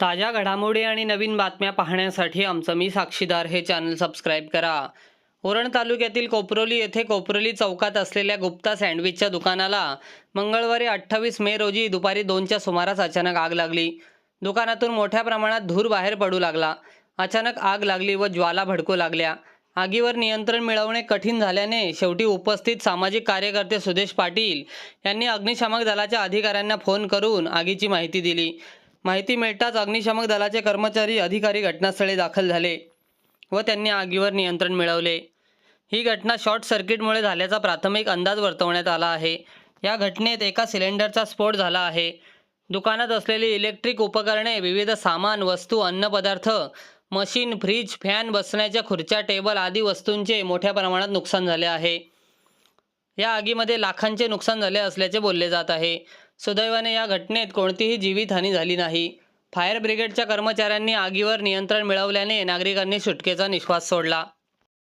ताज्या घडामोडी आणि नवीन बातम्या पाहण्यासाठी आमचं मी साक्षीदार हे चॅनल सबस्क्राईब करा. ओरण तालुक्यातील कोपरोली येथे कोपरोली चौकात असलेल्या गुप्ता सँडविचच्या दुकानाला मंगळवारी अठ्ठावीस मे रोजी दुपारी दोनच्या सुमारास अचानक आग लागली. दुकानातून मोठ्या प्रमाणात धूर बाहेर पडू लागला. अचानक आग लागली व ज्वाला भडकू लागल्या. आगीवर नियंत्रण मिळवणे कठीण झाल्याने शेवटी उपस्थित सामाजिक कार्यकर्ते सुदेश पाटील यांनी अग्निशामक दलाच्या अधिकाऱ्यांना फोन करून आगीची माहिती दिली. माहिती मिळताच अग्निशामक दलाचे कर्मचारी अधिकारी घटनास्थळी दाखल झाले व त्यांनी आगीवर नियंत्रण मिळवले. ही घटना शॉर्ट सर्किटमुळे झाल्याचा प्राथमिक अंदाज वर्तवण्यात आला आहे. या घटनेत एका सिलेंडरचा स्फोट झाला आहे. दुकानात असलेली इलेक्ट्रिक उपकरणे विविध सामान वस्तू अन्नपदार्थ मशीन फ्रीज फॅन बसण्याच्या खुर्च्या टेबल आदी वस्तूंचे मोठ्या प्रमाणात नुकसान झाले आहे. या आगीमध्ये लाखांचे नुकसान झाले असल्याचे बोलले जात आहे. सुदैवाने या घटनेत कोणतीही जीवितहानी झाली नाही. फायर ब्रिगेडच्या कर्मचाऱ्यांनी आगीवर नियंत्रण मिळवल्याने नागरिकांनी सुटकेचा निश्वास सोडला.